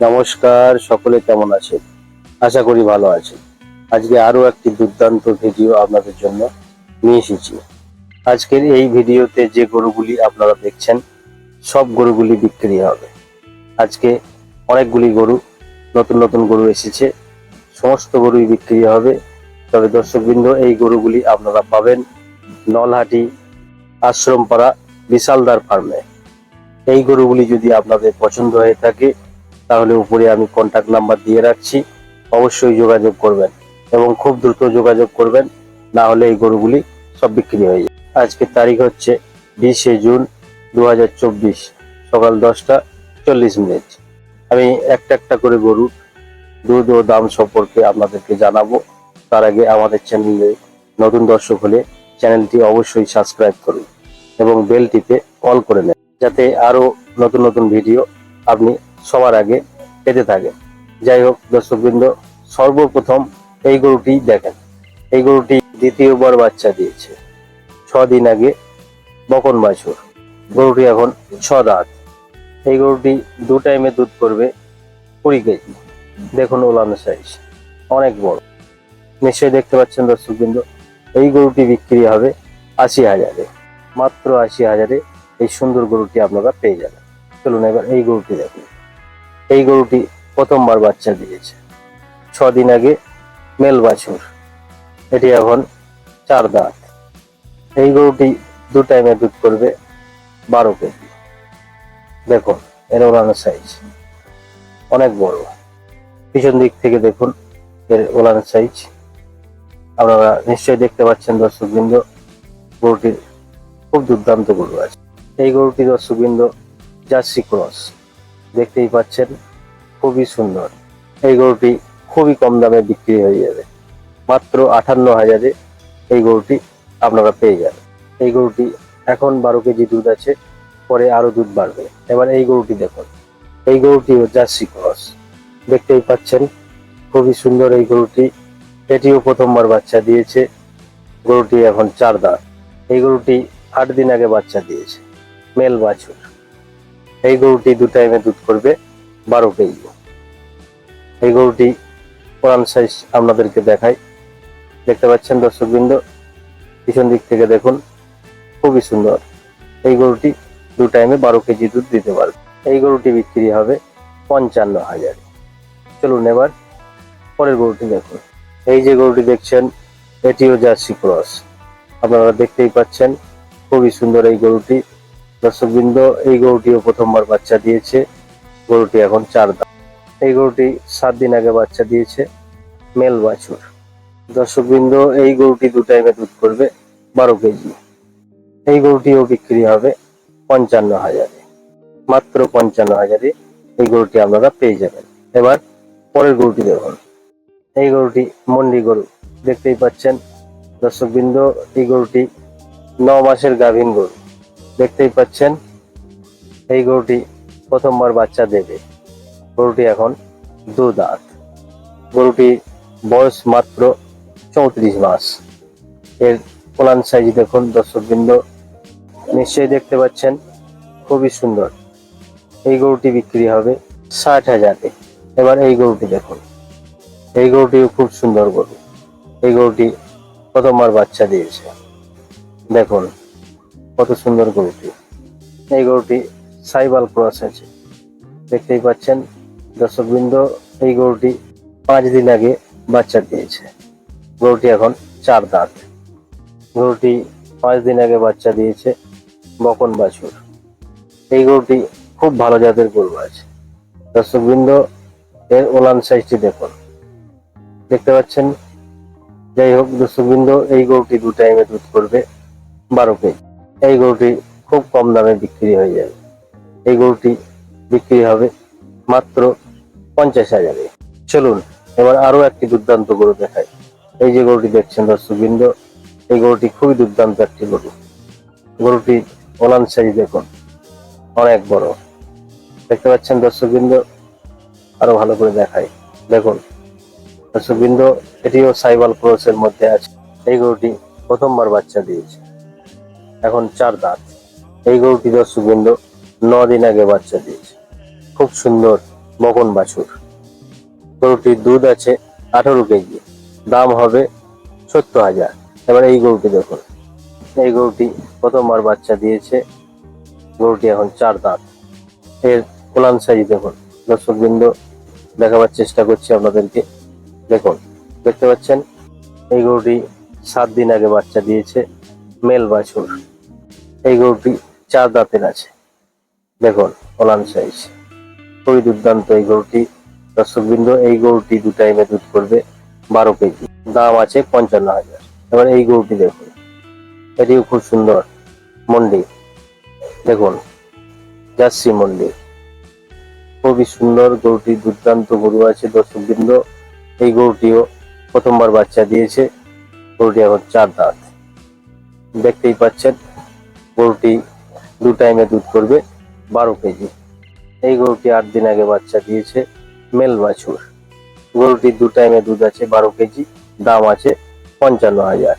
নমস্কার সকলে কেমন আছে আশা করি ভালো আছে আজকে আরও একটি দুর্দান্ত ভিডিও আপনাদের জন্য নিয়ে এসেছি। আজকের এই ভিডিওতে যে গরুগুলি আপনারা দেখছেন সব গরুগুলি বিক্রি হবে। আজকে অনেকগুলি গরু নতুন নতুন গরু এসেছে। সমস্ত গরুই বিক্রি হবে। তবে দর্শকবৃন্দ এই গরুগুলি আপনারা পাবেন নলহাটি আশ্রমপাড়া বিশালদার ফার্মে। এই গরুগুলি যদি আপনাদের পছন্দ হয়ে থাকে, তাহলে উপরে আমি কন্টাক্ট নাম্বার দিয়ে রাখছি। অবশ্যই যোগাযোগ করবেন এবং খুব দ্রুত যোগাযোগ করবেন, না হলে এই গরুগুলি সব বিক্রি হয়ে যায় আজকের তারিখ হচ্ছে বিশে জুন দু হাজার চব্বিশ, সকাল দশটা চল্লিশ মিনিট। আমি একটা একটা করে গরু দুধ ও দাম সম্পর্কে আপনাদেরকে জানাব। তার আগে আমাদের চ্যানেলে নতুন দর্শক হলে চ্যানেলটি অবশ্যই সাবস্ক্রাইব করুন এবং বেলটিতে অল করে নেন, যাতে আরও নতুন নতুন ভিডিও আপনি সবার আগে পেতে থাকেন। যাই হোক, দর্শকবৃন্দ, সর্বপ্রথম এই গরুটি দেখেন। এই গরুটি দ্বিতীয়বার বাচ্চা দিয়েছে। দিন আগে বকন বাছুর। গরুটি এখন ছ দাঁত এই গরুটি দু টাইমে দুধ করবে কুড়ি কেজি। দেখুন ওলানো সাইজ অনেক বড়। নিশ্চয়ই দেখতে পাচ্ছেন দর্শকবৃন্দ এই গরুটি বিক্রি হবে আশি হাজারে। মাত্র আশি হাজারে এই সুন্দর গরুটি আপনারা পেয়ে যাবেন। চলুন এবার এই গরুটি দেখুন এই গরুটি প্রথমবার বাচ্চা দিয়েছে। দিন আগে মেল বাছুর এটি এখন চার দাঁত। এই গরুটি দু টাইমে দুধ করবে বারো কেজি। দেখুন, এর ওলানো সাইজ অনেক বড়। পিছন দিক থেকে দেখুন, এর ওলানো সাইজ আপনারা নিশ্চয়ই দেখতে পাচ্ছেন দর্শকবৃন্দ, গরুটির খুব দুর্দান্ত গরু আছে। এই গরুটি দর্শকবৃন্দ, জার্সি ক্রস, দেখতেই পাচ্ছেন, খুবই সুন্দর। এই গরুটি খুবই কম দামে বিক্রি হয়ে যাবে। মাত্র আটান্ন হাজারে এই গরুটি আপনারা পেয়ে যাবেন। এই গরুটি এখন বারো কেজি দুধ আছে, পরে আরও দুধ বাড়বে। এবার এই গরুটি দেখুন। এই গরুটি জার্সি ক্রস। দেখতেই পাচ্ছেন, খুবই সুন্দর এই গরুটি। এটিও প্রথমবার বাচ্চা দিয়েছে। গরুটি এখন চার দাঁত। এই গরুটি আট দিন আগে বাচ্চা দিয়েছে। মেল বাছুর। এই গরুটি দু টাইমে দুধ করবে, বারো কেজি। এই গরুটি কোরআন সাইজ আপনাদেরকে দেখাই। দেখতে পাচ্ছেন দর্শকবৃন্দ? পিছন দিক থেকে দেখুন। খুবই সুন্দর। এই গরুটি দু টাইমে বারো কেজি দুধ দিতে পারবে। এই গরুটি বিক্রি হবে পঞ্চান্ন হাজার। চলুন এবার পরের গরুটি দেখুন। এই যে গরুটি দেখছেন, এটিও জার্সি ক্রস। আপনারা দেখতেই পাচ্ছেন, খুবই সুন্দর এই গরুটি। দর্শকবৃন্দ, এই গরুটিও প্রথমবার বাচ্চা দিয়েছে। গরুটি এখন চার দাঁত। এই গরুটি সাত দিন আগে বাচ্চা দিয়েছে, মেল বাছুর। দর্শকবৃন্দ, এই গরুটি দু টাইমে দুধ করবে, বারো কেজি। এই গরুটিও বিক্রি হবে পঞ্চান্ন হাজারে। মাত্র পঞ্চান্ন হাজারে এই গরুটি আপনারা পেয়ে যাবেন। এবার পরের গরুটি দেখুন। এই গরুটি মন্ডি গরু। দেখতেই পাচ্ছেন দর্শক দর্শকবৃন্দ, এই গরুটি ন মাসের গাভীন গরু। দেখতেই পাচ্ছেন এই গরুটি প্রথমবার বাচ্চা দেবে। গরুটি এখন দু দাঁত গরুটি বয়স মাত্র চৌত্রিশ মাস। এর কোলান সাইজ দেখুন দর্শক দর্শকবৃন্দ। নিশ্চয়ই দেখতে পাচ্ছেন, খুবই সুন্দর। এই গরুটি বিক্রি হবে ষাট হাজারে। এবার এই গরুটি দেখুন। এই গরুটিও খুব সুন্দর গরু। এই গরুটি প্রথমবার বাচ্চা দিয়েছে। দেখুন, কত সুন্দর গরুটি। এই গরুটি সাইবাল ক্রস আছে। দেখতেই পাচ্ছেন, দর্শকবৃন্দ, এই গরুটি পাঁচ দিন আগে বাচ্চা দিয়েছে। গরুটি এখন চার দাঁত। গরুটি পাঁচ দিন আগে বাচ্চা দিয়েছে বকন বাছুর। এই গরুটি খুব ভালো জাতের গরু আছে। দর্শকবৃন্দ, এর ওলান সাইজটি দেখুন। দেখতে পাচ্ছেন। যাই হোক, দর্শকবৃন্দ, এই গরুটি দু টাইমে দুধ করবে, বারো কেজি এই গরুটি খুব কম দামে বিক্রি হয়ে যাবে। এই গরুটি বিক্রি হবে মাত্র পঞ্চাশ হাজারে। চলুন, এবার আরও একটি দুর্দান্ত গরু দেখায় এই যে গরুটি দেখছেন দর্শকবৃন্দ, এই গরুটি খুবই দুর্দান্ত একটি গরু। গরুটি ওলান সাইজ দেখুন, অনেক বড়। দেখতে পাচ্ছেন দর্শকবৃন্দ আরও ভালো করে দেখায় দেখুন দর্শকবৃন্দ এটিও সাইবাল ক্রসের মধ্যে আছে। এই গরুটি প্রথমবার বাচ্চা দিয়েছে। এখন চার দাঁত। এই গরুটি দর্শকবৃন্দ ন দিন আগে বাচ্চা দিয়েছে। খুব সুন্দর মকন বাছুর। গরুটির দুধ আছে আঠারো কেজি। দাম হবে সত্তর হাজার। এবার এই গরুটি দেখুন। এই গরুটি প্রথমবার বাচ্চা দিয়েছে। গরুটি এখন চার দাঁত। এর কোলান সাইজ দেখুন। দর্শকবৃন্দ দেখাবার চেষ্টা করছি আপনাদেরকে। দেখুন, দেখতে পাচ্ছেন? এই গরুটি সাত দিন আগে বাচ্চা দিয়েছে মেল বাছুর। এই গরুটি চার দাঁতের আছে। দেখুন, ওলান সাইজ। খুবই দুর্দান্ত এই গরুটি। দর্শকবৃন্দ, এই গরুটি দু টাইমে দুধ করবে বারো কেজি। দাম আছে পঞ্চান্ন হাজার। এবার এই গরুটি দেখুন। এটিও খুব সুন্দর মন্ডি। দেখুন, জার্সি মন্ডি। খুবই সুন্দর গরুটি দুর্দান্ত গরু আছে দর্শকবৃন্দ। এই গরুটিও প্রথমবার বাচ্চা দিয়েছে। গরুটি এখন চার দাঁত। দেখতেই পাচ্ছেন, গরুটি দু টাইমে দুধ করবে, বারো কেজি। এই গরুটি আট দিন আগে বাচ্চা দিয়েছে মেল বাছুর গরুটি দু টাইমে দুধ আছে, বারো কেজি, দাম আছে পঞ্চান্ন হাজার।